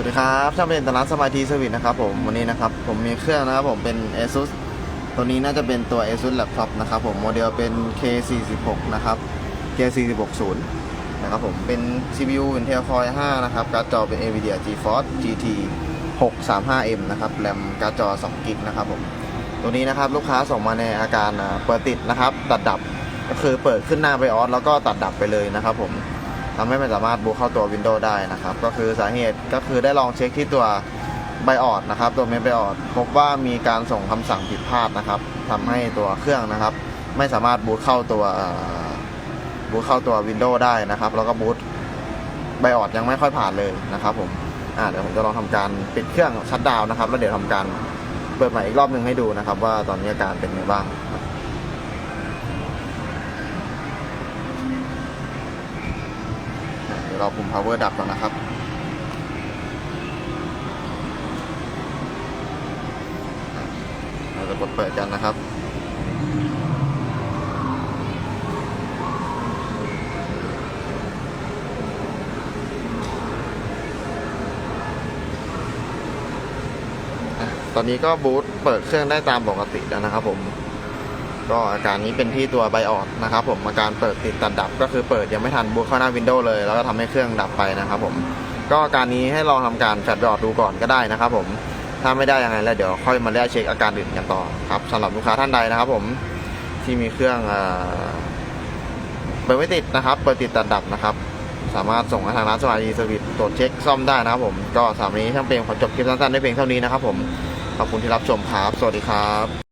วัสดีครับช่างเป็นตลาดสมาธิสวิตนะครับผมวันนี้นะครับผมมีเครื่องนะครับผมเป็น ASUS ตัวนี้น่าจะเป็นตัว ASUS Laptop นะครับผมโมเดลเป็น K46 นะครับ K460 นะครับผมเป็น CPU Intel Core i5 นะครับการ์ดจอเป็น NVIDIA GeForce GT 635M นะครับแรมการ์ดจอ2กิกนะครับผมตัวนี้นะครับลูกค้าส่งมาในอาการเปิดติดนะครับตัดดับก็คือเปิดขึ้นหน้าไบออสแล้วก็ตัดดับไปเลยนะครับผม ทำให้ไม่สามารถบูตเข้าตัว Windows ได้นะครับ ก็คือสาเหตุก็คือได้ลองเช็คที่ตัวไบออดนะครับ ตัวเมนไบออดพบว่ามีการส่งคำสั่งผิดพลาดนะครับทำให้ตัวเครื่องนะครับ ไม่สามารถบูตเข้าตัวบูตเข้าตัว Windows ได้นะครับ แล้วก็บูตไบออดยังไม่ค่อยผ่านเลยนะครับผมอ่าเดี๋ยวผมจะลองทำการปิดเครื่องชัดดาวน์นะครับ แล้วเดี๋ยวทำการเปิดใหม่อีกรอบหนึ่งให้ดูนะครับ ว่าตอนนี้อาการเป็นไงบ้าง เดี๋ยวเราปุ่ม power ดับก่อนนะครับ เราจะกดเปิดกันนะครับตอนนี้ก็บูตเปิดเครื่องได้ตามปกติแล้วนะครับผม ก็อาการนี้เป็นที่ตัวไบออดนะครับผมอาการเปิดติดตัดดับ ก็คือเปิดยังไม่ทันบูตเข้าหน้าวินโดว์เลย แล้วก็ทำให้เครื่องดับไปนะครับผมก็อาการนี้ให้ลองทำการแฟลชไบออดดูก่อนก็ได้นะครับผมถ้าไม่ได้ยังไงแล้วเดี๋ยวค่อยมาได้เช็คอาการอื่นกันต่อครับสำหรับลูกค้าท่านใดนะครับผมที่มีเครื่องเปิดไม่ติดนะครับเปิดติดตัดดับนะครับสามารถส่งทางร้านสมาร์ทสวิตตรวจเช็คซ่อมได้นะครับผมก็สำหรับวันนี้ช่างเปรมขอจบคลิปสั้นๆได้เพียงเท่านี้นะครับผมขอบคุณที่รับชมครับ สวัสดีครับ